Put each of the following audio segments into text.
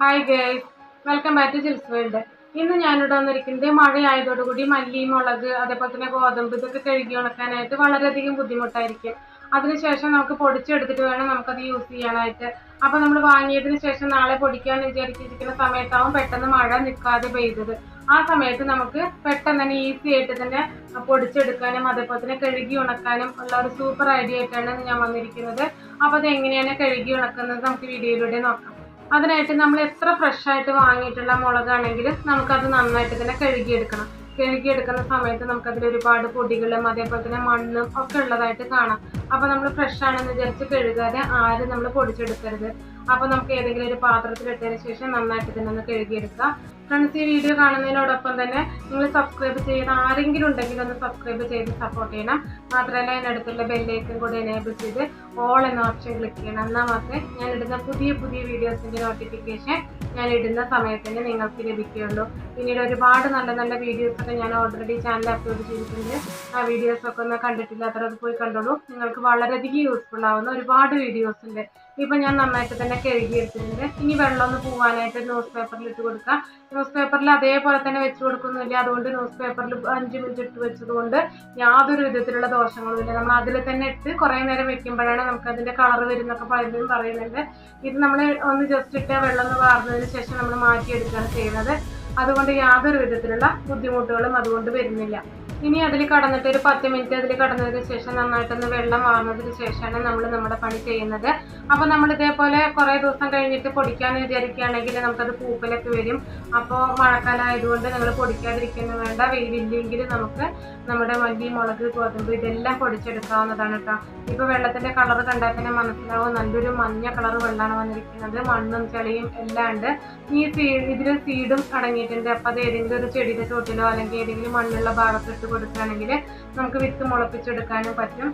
Hi girls welcome back to chills world ഇന്ന് ഞാനിവിടെ വന്നിരിക്കുന്നത് മഴയായതോടുകൂടി മല്ലി മുളക് അതേപോലെ തന്നെ ഗോതമ്പ് ഇതൊക്കെ കഴുകി ഉണക്കാനായിട്ട് വളരെയധികം ബുദ്ധിമുട്ടായിരിക്കും. അതിനുശേഷം നമുക്ക് പൊടിച്ചെടുത്തിട്ട് വേണം നമുക്കത് യൂസ് ചെയ്യാനായിട്ട്. അപ്പോൾ നമ്മൾ വാങ്ങിയതിന് ശേഷം നാളെ പൊടിക്കാൻ വിചാരിച്ചിരിക്കുന്ന സമയത്താവും പെട്ടെന്ന് മഴ നിൽക്കാതെ പെയ്തത്. ആ സമയത്ത് നമുക്ക് പെട്ടെന്ന് തന്നെ ഈസി ആയിട്ട് തന്നെ പൊടിച്ചെടുക്കാനും അതേപോലെ തന്നെ കഴുകി ഉണക്കാനും ഉള്ള ഒരു സൂപ്പർ ഐഡിയ ആയിട്ടാണ് ഞാൻ വന്നിരിക്കുന്നത്. അപ്പോൾ അത് എങ്ങനെയാണ് കഴുകി ഉണക്കുന്നത് നമുക്ക് വീഡിയോയിലൂടെ നോക്കാം. അതിനായിട്ട് നമ്മൾ എത്ര ഫ്രഷ് ആയിട്ട് വാങ്ങിയിട്ടുള്ള മുളകാണെങ്കിൽ നമുക്കത് നന്നായിട്ട് തന്നെ കഴുകിയെടുക്കണം. കഴുകിയെടുക്കുന്ന സമയത്ത് നമുക്കതിൽ ഒരുപാട് പൊടികളും അതേപോലെ തന്നെ മണ്ണും ഒക്കെ ഉള്ളതായിട്ട് കാണാം. അപ്പോൾ നമ്മൾ ഫ്രഷ് ആണെന്ന് വിചാരിച്ച് കഴുകാതെ ആരും നമ്മൾ പൊടിച്ചെടുക്കരുത്. അപ്പോൾ നമുക്ക് ഏതെങ്കിലും ഒരു പാത്രത്തിൽ ഇട്ടതിന് ശേഷം നന്നായിട്ട് തന്നെ ഒന്ന് കഴുകിയെടുക്കാം. ഫ്രണ്ട്സ് ഈ വീഡിയോ കാണുന്നതിനോടൊപ്പം തന്നെ നിങ്ങൾ സബ്സ്ക്രൈബ് ചെയ്യുന്ന ആരെങ്കിലും ഉണ്ടെങ്കിൽ ഒന്ന് സബ്സ്ക്രൈബ് ചെയ്ത് സപ്പോർട്ട് ചെയ്യണം. മാത്രമല്ല അതിനടുത്തുള്ള ബെല്ലേക്കും കൂടി എനേബിൾ ചെയ്ത് ഓൾ എന്ന ഓപ്ഷൻ ക്ലിക്ക് ചെയ്യണം. എന്നാൽ മാത്രമേ ഞാൻ ഇടുന്ന പുതിയ പുതിയ വീഡിയോസിന്റെ നോട്ടിഫിക്കേഷൻ ഞാൻ ഇടുന്ന സമയത്ത് തന്നെ നിങ്ങൾക്ക് ലഭിക്കുകയുള്ളൂ. പിന്നീട് ഒരുപാട് നല്ല നല്ല വീഡിയോസൊക്കെ ഞാൻ ഓൾറെഡി ചാനൽ അപ്ലോഡ് ചെയ്തിട്ടുണ്ട്. ആ വീഡിയോസ് ഒക്കെ ഒന്ന് കണ്ടിട്ടില്ലാത്തവരത് പോയി കണ്ടോളൂ. നിങ്ങൾക്ക് വളരെയധികം യൂസ്ഫുൾ ആവുന്ന ഒരുപാട് വീഡിയോസ് ഉണ്ട്. ഇപ്പം ഞാൻ നന്നായിട്ട് തന്നെ കഴുകി എടുത്തിട്ടുണ്ട് ഇനി വെള്ളം ഒന്ന് പോകാനായിട്ട് ന്യൂസ് പേപ്പറിൽ ഇട്ട് കൊടുക്കാം. ന്യൂസ് പേപ്പറിൽ അതേപോലെ തന്നെ വെച്ച് കൊടുക്കുന്നില്ല അതുകൊണ്ട് ന്യൂസ് പേപ്പറിൽ അഞ്ച് മിനിറ്റ് ഇട്ട് വെച്ചത് കൊണ്ട് യാതൊരു വിധത്തിലുള്ള ദോഷങ്ങളും ഇല്ല. നമ്മൾ അതിൽ തന്നെ ഇട്ട് കുറേ നേരം വെക്കുമ്പോഴാണ് നമുക്ക് അതിന്റെ കളർ വരുന്നൊക്കെ പലരും പറയുന്നുണ്ട് ഇത് നമ്മൾ ഒന്ന് ജസ്റ്റ് ഇട്ട് വെള്ളം വാർന്നതിന് ശേഷം നമ്മൾ മാറ്റിയെടുക്കുകയാണ് ചെയ്യുന്നത്. അതുകൊണ്ട് യാതൊരു വിധത്തിലുള്ള ബുദ്ധിമുട്ടുകളും അതുകൊണ്ട് വരുന്നില്ല. ഇനി അതിൽ കടന്നിട്ട് ഒരു പത്ത് മിനിറ്റ് അതിൽ കടന്നതിന് ശേഷം നന്നായിട്ടൊന്ന് വെള്ളം വാർന്നതിന് ശേഷമാണ് നമ്മൾ നമ്മുടെ പണി ചെയ്യുന്നത്. അപ്പോൾ നമ്മൾ ഇതേപോലെ കുറേ ദിവസം കഴിഞ്ഞിട്ട് പൊടിക്കാമെന്ന് വിചാരിക്കുകയാണെങ്കിൽ നമുക്കത് പൂപ്പലൊക്കെ വരും. അപ്പോൾ മഴക്കാലമായതുകൊണ്ട് നിങ്ങൾ പൊടിക്കാതിരിക്കുന്നു വേണ്ട. വെയിലില്ലെങ്കിൽ നമുക്ക് നമ്മുടെ മല്ലി മുളക് ഗോതമ്പ് ഇതെല്ലാം പൊടിച്ചെടുക്കാവുന്നതാണ് കേട്ടോ ഇപ്പോൾ വെള്ളത്തിന്റെ കളർ കണ്ടാൽ തന്നെ മനസ്സിലാവും. നല്ലൊരു മഞ്ഞ കളർ വെള്ളമാണ് വന്നിരിക്കുന്നത്. മണ്ണും ചെളിയും എല്ലാം ഉണ്ട്. ഈ സീ ഇതിൽ സീഡും അടങ്ങിയിട്ടുണ്ട്. അപ്പോൾ അത് ഏതെങ്കിലും ഒരു ചെടിയുടെ ചോട്ടിലോ അല്ലെങ്കിൽ ഏതെങ്കിലും മണ്ണുള്ള ഭാഗത്ത് കൊടുക്കുകയാണെങ്കിൽ നമുക്ക് വിത്ത് മുളപ്പിച്ചെടുക്കാനും പറ്റും.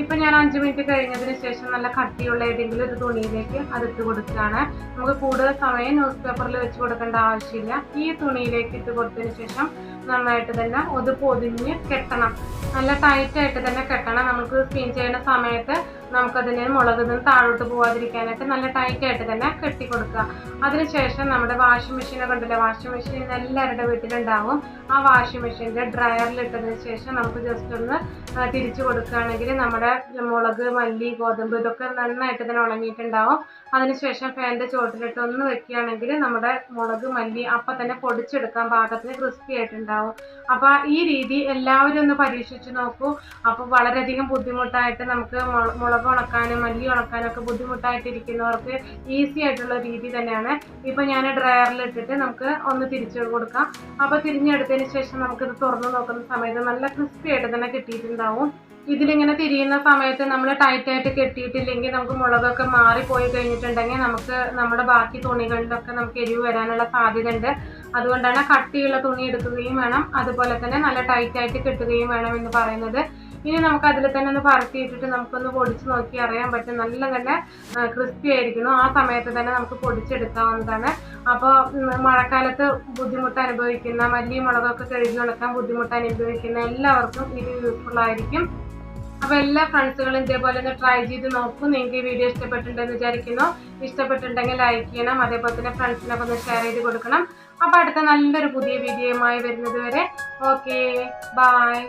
ഇപ്പൊ ഞാൻ അഞ്ച് മിനിറ്റ് കഴിഞ്ഞതിന് ശേഷം നല്ല കട്ടിയുള്ള ഏതെങ്കിലും ഒരു തുണിയിലേക്ക് അതിട്ട് കൊടുക്കുകയാണ്. നമുക്ക് കൂടുതൽ സമയം ന്യൂസ് പേപ്പറിൽ വെച്ച് കൊടുക്കേണ്ട ആവശ്യമില്ല. ഈ തുണിയിലേക്ക് ഇട്ട് കൊടുത്തതിന് ശേഷം നന്നായിട്ട് തന്നെ ഒത് പൊതിഞ്ഞ് കെട്ടണം. നല്ല ടൈറ്റായിട്ട് തന്നെ കെട്ടണം. നമുക്ക് സ്പിൻ ചെയ്യുന്ന സമയത്ത് നമുക്കതിന് മുളക് നിന്ന് താഴോട്ട് പോവാതിരിക്കാനൊക്കെ നല്ല ടൈറ്റായിട്ട് തന്നെ കെട്ടി കൊടുക്കുക അതിനുശേഷം നമ്മുടെ വാഷിംഗ് മെഷീനൊക്കെ ഉണ്ടല്ലോ വാഷിംഗ് മെഷീൻ എല്ലാവരുടെ വീട്ടിലുണ്ടാവും. ആ വാഷിംഗ് മെഷീന്റെ ഡ്രയറിൽ ഇട്ടതിന് ശേഷം നമുക്ക് ജസ്റ്റ് ഒന്ന് തിരിച്ചു കൊടുക്കുകയാണെങ്കിൽ നമ്മുടെ മുളക് മല്ലി ഗോതമ്പ് ഇതൊക്കെ നന്നായിട്ട് തന്നെ ഉണങ്ങിയിട്ടുണ്ടാവും. അതിനുശേഷം ഫാനിന്റെ ചുവട്ടിലിട്ട് ഒന്ന് വെക്കുകയാണെങ്കിൽ നമ്മുടെ മുളക് മല്ലി അപ്പം തന്നെ പൊടിച്ചെടുക്കാൻ പാകത്തിന് ക്രിസ്പി ആയിട്ടുണ്ടാവും. അപ്പോൾ ഈ രീതി എല്ലാവരും ഒന്ന് പരീക്ഷിച്ച് നോക്കൂ. അപ്പോൾ വളരെയധികം ബുദ്ധിമുട്ടായിട്ട് നമുക്ക് മുള- മുളക് ഉണക്കാനും മല്ലി ഉണക്കാനും ഒക്കെ ബുദ്ധിമുട്ടായിട്ടിരിക്കുന്നവർക്ക് ഈസി ആയിട്ടുള്ള രീതി തന്നെയാണ്. ഇപ്പം ഞാൻ ഡ്രയറിൽ ഇട്ടിട്ട് നമുക്ക് ഒന്ന് തിരിച്ചു കൊടുക്കാം. അപ്പോൾ തിരിഞ്ഞെടുത്തതിന് ശേഷം നമുക്കിത് തുറന്നു നോക്കുന്ന സമയത്ത് നല്ല ക്രിസ്പി ആയിട്ട് തന്നെ കിട്ടിയിട്ടുണ്ടാവും. ഇതിലിങ്ങനെ തിരിയുന്ന സമയത്ത് നമ്മൾ ടൈറ്റായിട്ട് കെട്ടിയിട്ടില്ലെങ്കിൽ നമുക്ക് മുളകൊക്കെ മാറിപ്പോയി കഴിഞ്ഞിട്ടുണ്ടെങ്കിൽ നമുക്ക് നമ്മുടെ ബാക്കി തുണികളിലൊക്കെ നമുക്ക് എരിവ് വരാനുള്ള സാധ്യത ഉണ്ട് അതുകൊണ്ടാണ് കട്ടിയുള്ള തുണി എടുക്കുകയും വേണം. അതുപോലെ തന്നെ നല്ല ടൈറ്റായിട്ട് കെട്ടുകയും വേണം എന്ന് പറയുന്നത്. ഇനി നമുക്ക് അതിൽ തന്നെ ഒന്ന് പറത്തിയിട്ടിട്ട് നമുക്കൊന്ന് പൊടിച്ച് നോക്കി അറിയാൻ പറ്റും. നല്ല തന്നെ ക്രിസ്പി ആയിരിക്കണം. ആ സമയത്ത് തന്നെ നമുക്ക് പൊടിച്ചെടുക്കാവുന്നതാണ്. അപ്പോൾ മഴക്കാലത്ത് ബുദ്ധിമുട്ട് അനുഭവിക്കുന്ന മല്ലി മുളകൊക്കെ കഴുകി ഉണക്കാൻ ബുദ്ധിമുട്ട് അനുഭവിക്കുന്ന എല്ലാവർക്കും ഇത് യൂസ്ഫുൾ ആയിരിക്കും. അപ്പോൾ എല്ലാ ഫ്രണ്ട്സുകളും ഇതേപോലെ ഒന്ന് ട്രൈ ചെയ്ത് നോക്കും. നിങ്ങൾക്ക് ഈ വീഡിയോ ഇഷ്ടപ്പെട്ടിട്ടുണ്ടെന്ന് വിചാരിക്കുന്നു. ഇഷ്ടപ്പെട്ടിട്ടുണ്ടെങ്കിൽ ലൈക്ക് ചെയ്യണം. അതേപോലെ തന്നെ ഫ്രണ്ട്സിനൊക്കെ ഒന്ന് ഷെയർ ചെയ്ത് കൊടുക്കണം. അപ്പോൾ അടുത്ത നല്ലൊരു പുതിയ വീഡിയോയുമായി വരുന്നത് വരെ. Okay bye